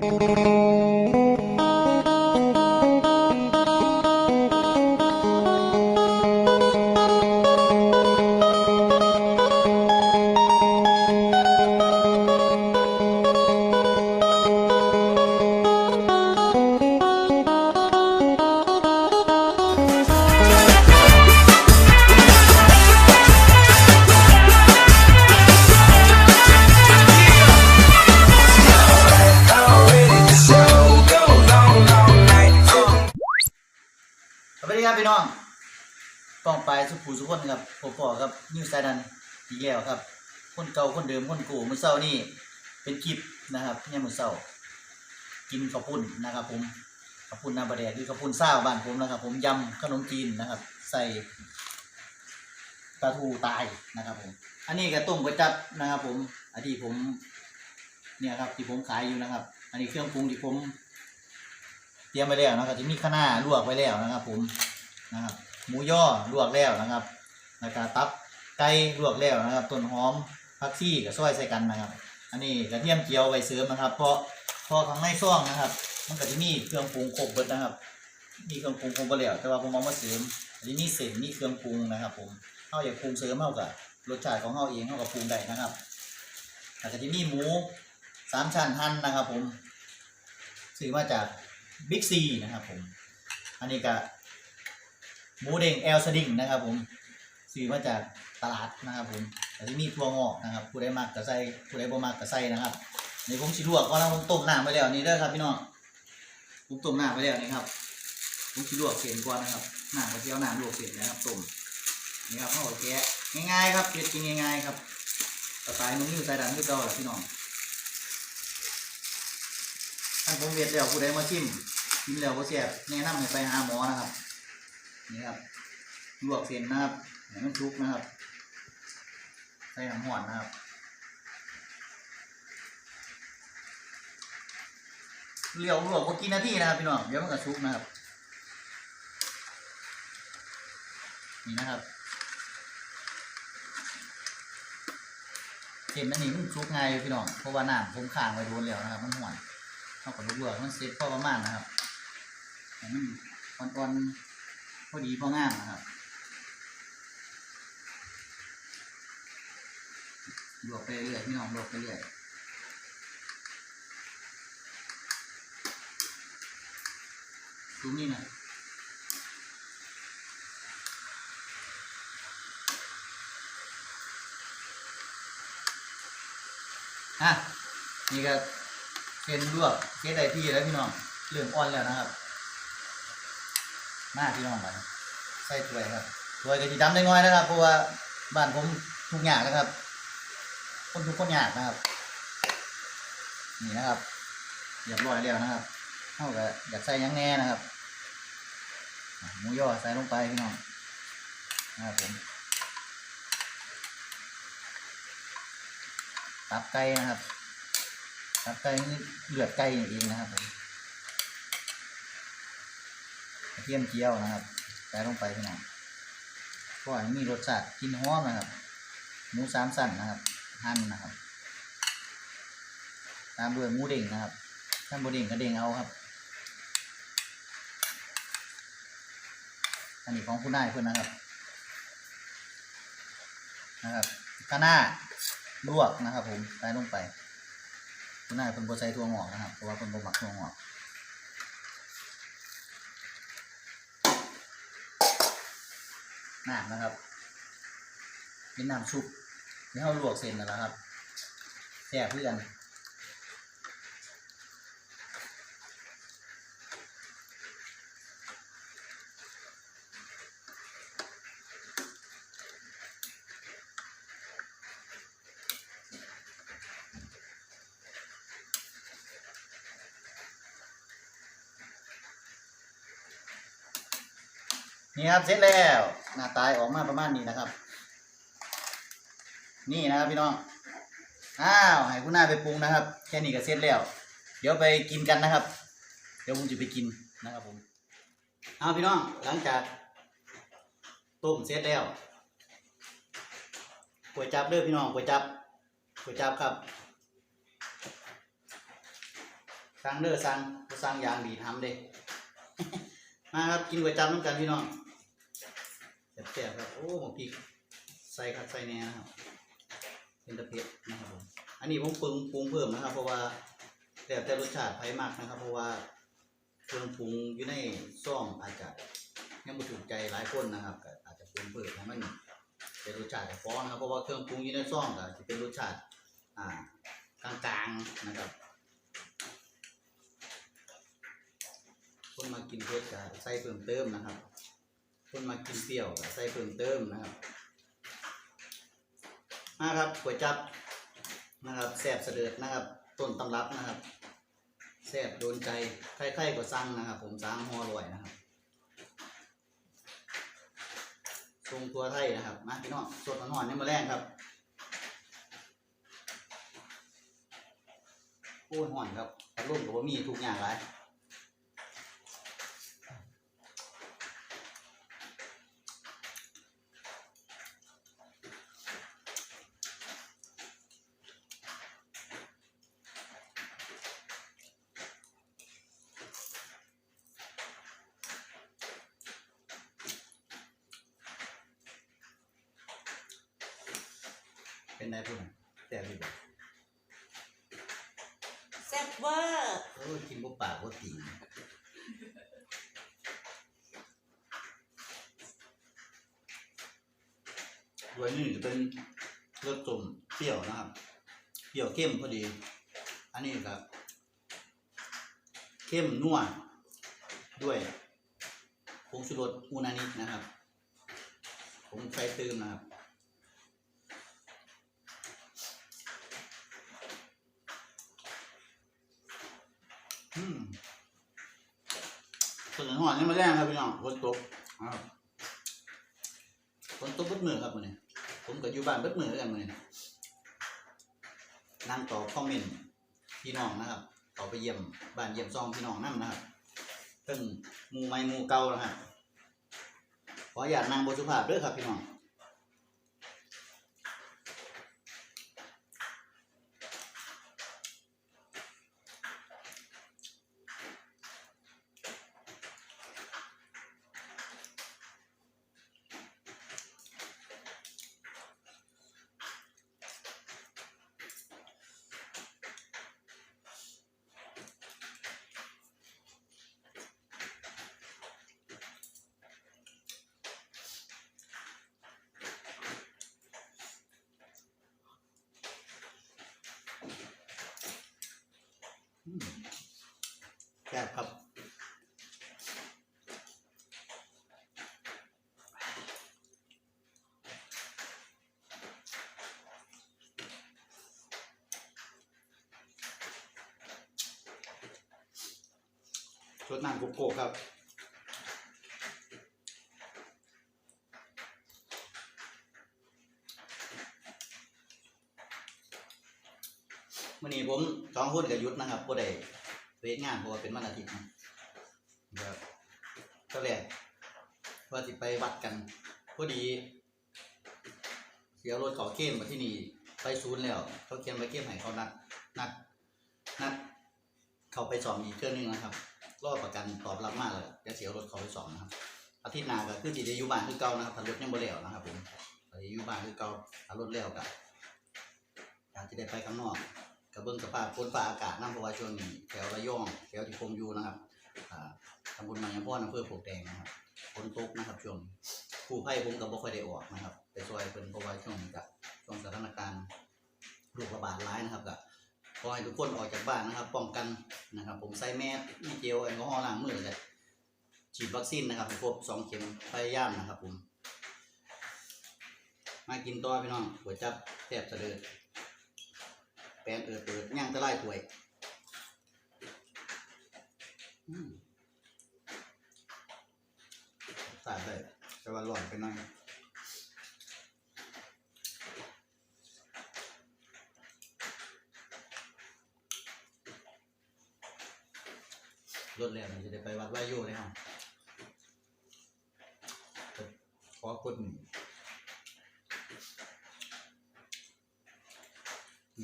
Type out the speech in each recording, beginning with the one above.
ส ป้องไปสุขูสุขคนครับผมพ่อครับนิวไซดันอีกแล้วครับ คนเก่าคนเดิมคนกูมือเศร้านี่เป็นคลิปนะครับเนี่ยมือเศร้า กินข้าวปุ้นนะครับผมข้าวปุ้นน้ำปลาแดกหรือข้าวปุ้นซ่าบ้านผมนะครับ ผมยำขนมจีนนะครับ ใส่ปลาทูตายนะครับผมอันนี้ก็ต้มก๋วยจั๊บนะครับ ผมอันที่ผมเนี่ยครับที่ผมขายอยู่นะครับ อันนี้เครื่องปรุงที่ผม เตรียมไว้แล้วนะครับจะมีข้าวหน้าลวกไว้แล้วนะครับ ผมนะครับ หมูย่อลวกแล้วนะครับแล้วก็ตับไก่ลวกแล้วนะครับต้นหอมผักชีกับซอยใส่กันนะครับ อันนี้กระเทียมเจียวไว้เสริมนะครับ เพราะเพอข้างในซ่องนะครับ มันก็จะมีเครื่องปรุงครบเบิดนะครับ มีเครื่องปรุงครบไปแล้วแต่ว่าผมเอามาเสริมจะมีเส้นมีเครื่องปรุงนะครับ ผมเข้าอยากปรุงเสริมเข้ากับรสชาติของเข้าเองเข้าก็ปรุงได้นะครับแล้วก็จะมีหมูสามชั้นหั่นนะครับ ผมซื้อมาจากบิ๊กซีนะครับ ผม อันนี้ก็ หมูเด้งแอลสดิงนะครับ ผมซื้อมาจากตลาดนะครับผมแต่ที่มีทั่วงอกนะครับผู้ใดมักก็ใสผู้ใดบ่มักก็ใสนะครับในผมสิลวกก็แล้วผมต้มน้ำไว้แล้วนี่เด้อครับพี่น้องผมต้มน้ำไว้แล้วนี่ครับผมสิลวกเส้นก่อนนะครับน้ำก็สิเอาน้ำลวกเส้นนะครับต้มนี่ครับเขาก็แกะง่ายๆครับเฮ็ดกินง่ายๆครับสไตล์นุ่มนิ่วใส่ดันคือเก่าแหละพี่น้องท่านผมเวียดแล้วผู้ใดมาชิมชิมแล้วก็แซ่บแนะนำให้ไปหาหมอนะครับ นี่ครับลวกเส้นนะครับให้มันชุกนะครับ ใส่น้ำหวานนะครับเลี้ยวลวกก็กินนาทีนะครับพี่น้องเดี๋ยวมันก็ชุกนะครับ นี่นะครับเห็นมันนี่มันชุกง่ายพี่น้องเพราะว่าน้ำผมข้างไว้โดนแล้วนะครับ มันห่วนเข้ากับลูกมันเซ็ตพอประมาณนะครับมันอ่อนๆ อดีพองามนะครับลวกไปเรื่อยพี่น้องลวกไปเรื่อยดูนี่นะอะนี่ก็เส้นลวกเส้นไดที่แล้วพี่น้องเริ่มอ่อนแล้วนะครับ มาพี่น้องมาใส่ถ้วยครับถ้วยก็จะดำได้น้อยนะครับ เพราะว่าบ้านผมทุกอย่างนะครับ คนทุกคนยากนะครับ นี่นะครับเรียบร้อยแล้วนะครับเท่ากับอยากใส่ยังแน่นะครับหมูย่อใส่ลงไปพี่น้องนะครับผมตับไก่นะครับครับไก่นี่เลือดไก่เองนะครับผมกระ เทียมเจียวนะครับใส่ลงไปพี่น้องก็ให้มีรสชาติกินหอมนะครับ หมูสามสันนะครับหั่นนะครับ ตามด้วยหมูเด้งนะครับถ้าหมูเด้งก็เด้งเอาครับ อันนี้ของคุณนายเพื่อนนะครับ นะครับข้าหน้าลวกนะครับ ผมใส่ลงไปคุณนายเป็นโบใส่ถั่วงอกนะครับเพราะว่าเป็นโบหมักถั่วงอก น้ำนะครับ เป็นน้ำซุปที่เราลวกเสร็จแล้วนะครับแซ่บเพื่อนนี่ครับเสร็จแล้ว หน้าตายออกมาประมาณนี้นะครับ นี่นะครับพี่น้องอ้าวให้คุณนายไปปรุงนะครับ แค่นี้ก็เสร็จแล้ว เดี๋ยวไปกินกันนะครับ เดี๋ยวผมจะไปกินนะครับผมเอาพี่น้องหลังจากต้มเสร็จแล้วก๋วยจับเด้อพี่น้องก๋วยจับก๋วยจับครับสั่งเด้อสั่งสั่งอย่างดีทำเด้มาครับกินก๋วยจับน้ำกันพี่น้อง แซ่บๆครับ โอ้หมกพริกใส่ครับใส่แหน่นะครับเป็นตะเพ็ดนะครับผม อันนี้ผมปรุงปรุงเพิ่มนะครับ เพราะว่าแต่แต่รสชาติไผมากนะครับ เพราะว่าเครื่องปรุงอยู่ในซ่องอาจจะยังบ่ถูกใจหลายคนนะครับ อาจจะปรุงเพิ่มให้มันเป็นรสชาติฟ้องนะครับ เพราะว่าเครื่องปรุงอยู่ในซ่องก็จะเป็นรสชาติอ่ากลางๆนะครับ คนมากินเผ็ดก็ใส่เพิ่มเติมนะครับ คนมากินเปรี้ยวใส่เพิ่มเติมนะครับมาครับก๋วยจับนะครับแซ่บเสด็จนะครับต้นตำรับนะครับแซ่บโดนใจใครๆก็สั่งนะครับ ผมสั่งห่อร่อยนะครับทรงตัวไทยนะครับมาพี่น้องสดหอนๆนี่มาแรงครับโอ้ยหอนครับอารมณ์กับว่ามีทุกอย่างหลาย เป็นไงพูดน่ะแต่ดีบ่แซ่บเวอร์โอ้ยกินบ่ปากบ่ตีนด้วยนี่จะเป็นรสส้มเปรี้ยวนะครับ เปรี้ยวเข้มพอดี อันนี้ครับ เข้มนัวด้วยผงชูรสอูนานินะครับ ผมใส่เติมนะครับ อืมส่วนหอนนี่มาแรงครับพี่น้องฝนตกครับฝนตกเบิดมือครับมื้อนี้ผมก็อยู่บ้านเบิดมือกันมื้อนี้นั่งตอบคอมเมนต์พี่น้องนะครับเขาไปเยี่ยมบ้านเยี่ยมซองพี่น้องนั่นะครับเพิ่งหมู่ใหม่หมูเก่าแล้วครับขออยากนั่งบนสุภาพด้อครับพี่น้อง แซ่บครับสดน้ำโกโก้ครับ มื่อนี้ผมสองคนกับยุทธนะครับบ่ได้เวทงานเพราะว่าเป็นวันอาทิตย์นะครับก็แรกว่าสิไปวัดกันพอดี เสียรถเขาเข้มมาที่นี่ไปศูนย์แล้วเขาเขียนไปเข้มให้เขานัดนัดนัดเขาไปสอบอีกเครื่องหนึงนะครับรอดประกันตอบรับมากเลยจะเสียรถเขาไปสอบนะครับอาทิตย์หน้าก็คือสิได้อยู่บ้านคือเก่านะครับถ้ารถยังบ่แล้วนะครับผมถ้าได้อยู่บ้านคือเก่าถ้ารถแล้วก็อาจจะได้ไปข้างนอก กระเบื้องสภาพฝนฟ้าอากาศน้ำเพราะว่าช่วงนี้แถวระยองแถวที่ผมอยู่นะครับอ่าตำบลมายามพ่ออำเภอโพธิ์แดงนะครับฝนตกนะครับช่วงผู้ภัยผมก็บ่ค่อยได้ออกนะครับไปช่วยเพิ่นเพราะว่าช่วงนี้ก็ช่วงสถานการณ์โรคระบาดร้ายนะครับก็ขอให้ทุกคนออกจากบ้านนะครับ ป้องกันนะครับ ผมใส่แมสมีเจลแอลกอฮอล์ล้างมือเลยฉีดวัคซีนนะครับครบสองเข็มพยายามนะครับผม มากินต่อพี่น้องหัวจับแทบสะเดือ แปนเอิดเอิดย่างตะไลถวยสาดได้แต่ว่าหล่อนไปหน่อยรถแล้วมันจะได้ไปวัดไหวโยเลยครับขอคน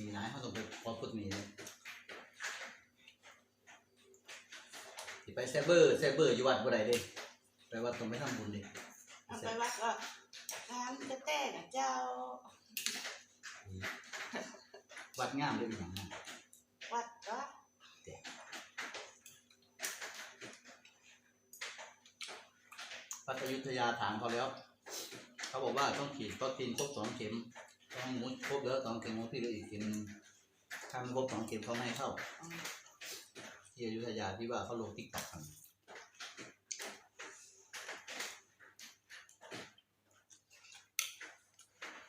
มีนายเขาต้องไปขอคนนี้เลยสิไปแซบเบอร์แซบเบอร์อยู่วัดบ่ได้เด้ไปวัดต้องไปทำบุญเด้เอาไปวัดก็ทานจะแต่กับเจ้า วัดงามเด้พี่น้องนะวัดก็วัดอยุธยาถามเขาแล้ว เขาบอกว่าต้องฉีดวัคซีนครบสองเข็ม ต้องหมูครบแล้วสองเข็มของพี่เหลืออีกเข็มหนึงถ้าไม่ครบสองเข็มเขาไม่ให้เข้าที่อยุธยาที่ว่าเขาลงติ๊กต็อกกัน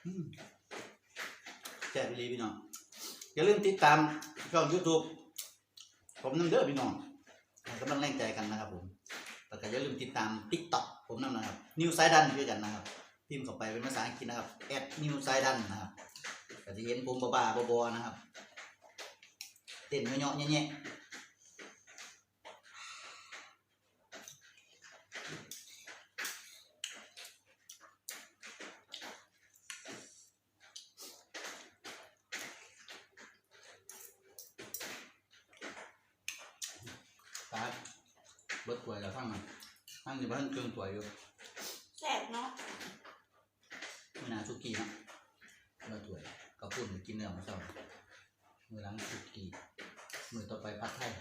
อืมแซ่บอีหลีพี่น้องอย่าลืมติดตามช่อง YouTube ผมน้ำเด้อพี่น้องให้กำลังแรงใจกันนะครับผมแล้วก็อย่าลืมติดตาม TikTok ผมนั่นนะครับ นิวไซดันด้วยกันนะครับ พิมพ์เข้าไปเป็นภาษาอังกฤษนะครับนิวไซดันนะครับก็จะเห็นผมบ้าๆบอๆนะครับ เต้นเงาะๆแง่ๆตาเบิดถ้วยแล้วทั้งมันทั้งอยู่บ้านเครื่องถ้วอยู่แซ่บเนาะ สุกี้เนาะเมื่อถ้วยก็พูดถึงกินเนื้อมาเช้ามือหลังสุกี้มือต่อไปผัดไทย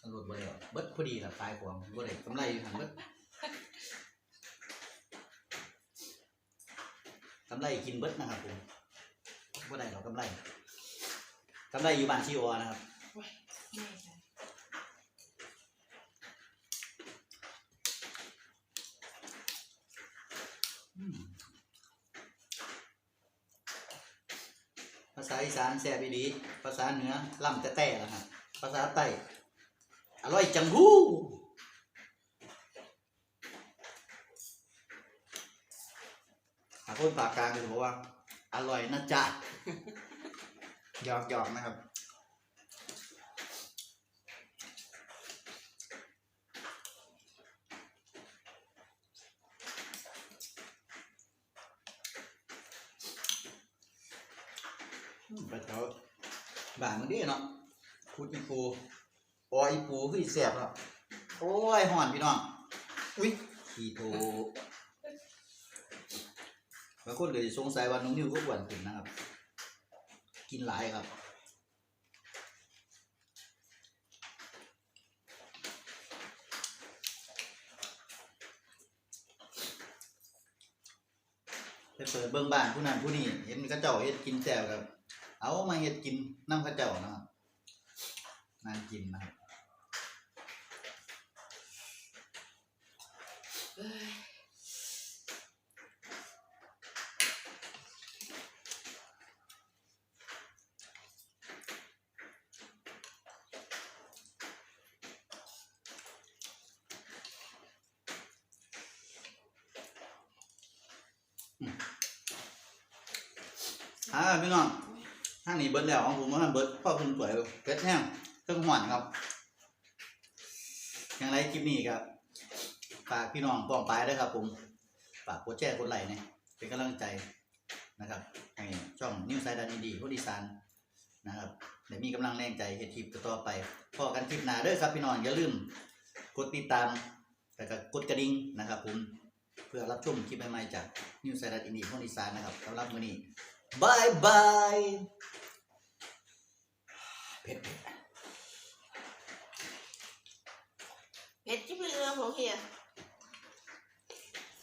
ตำรวจบ่ได้หรอกเบิดพอดีละตายของบ่ได้กำไรอยู่หันเบิดกำไรกินเบิดนะครับผมบ่ได้หรอกกำไรกำไรอยู่บ้านชีวอนะครับ แม่ค่ะ ภาษา อีสานแซ่บอีดี ภาษาเหนือล่ำแต่แต่ละครับภาษาใต้อร่อยจังหู้หาคนปากกลางเลยบอกว่า อร่อยนะจ๊ะหยอกหยอกนะครับ ไปแถวบ้านมันดีเนาะพูดอีปูอออีปูคืออีแสบครับโอ้ยห่อนพี่น้อง อุ้ยขี้โตบางคนเลยสงสัยว่าน้องนิวก็อ้วนขึ้นนะครับ กินหลายครับไปเปิดเบิ่งบ้านผู้นั้นผู้นี้เห็นเขาเจ้าเฮ็ดกินแซ่บครับ เอามาเฮ็ดกินน้ำเขาเจ้านะครับนานกินนะครับเอ้ยอ่าพี่น้อง ทางนี้เบิดแล้วของผมว่าเบิดพ่อคุณสวยเผ็ดแห้งเครื่องหวานครับ อย่างไรคลิปนี้ครับฝากพี่น้องป้องปลายด้วยครับ ผมฝากกดแชร์กดไลค์เนี่ยเป็นกำลังใจนะครับให้ช่องนิวไซดันดีผู้ดีสานนะครับเดี๋ยวมีกำลังแรงใจเฮ็ดคลิปต่อไปพอกันคลิปหน้าเด้อครับพี่น้องอย่าลืมกดติดตามแล้วก็กดกระดิ่งนะครับ ผมเพื่อรับชมคลิปใหม่ๆจากนิวไซดันอินดีผู้ดีสานนะครับสำหรับวันนี้ บายบายเผ็ดเห็ดที่เป็นเรื่องของเฮีย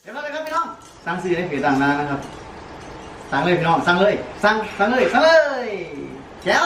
เรียบร้อยเลยครับพี่น้องสั่งซื้อได้เพจต่างๆนะครับ สั่งเลยพี่น้อง สั่งเลย สั่ง สั่งเลย สั่งเลยแก้ว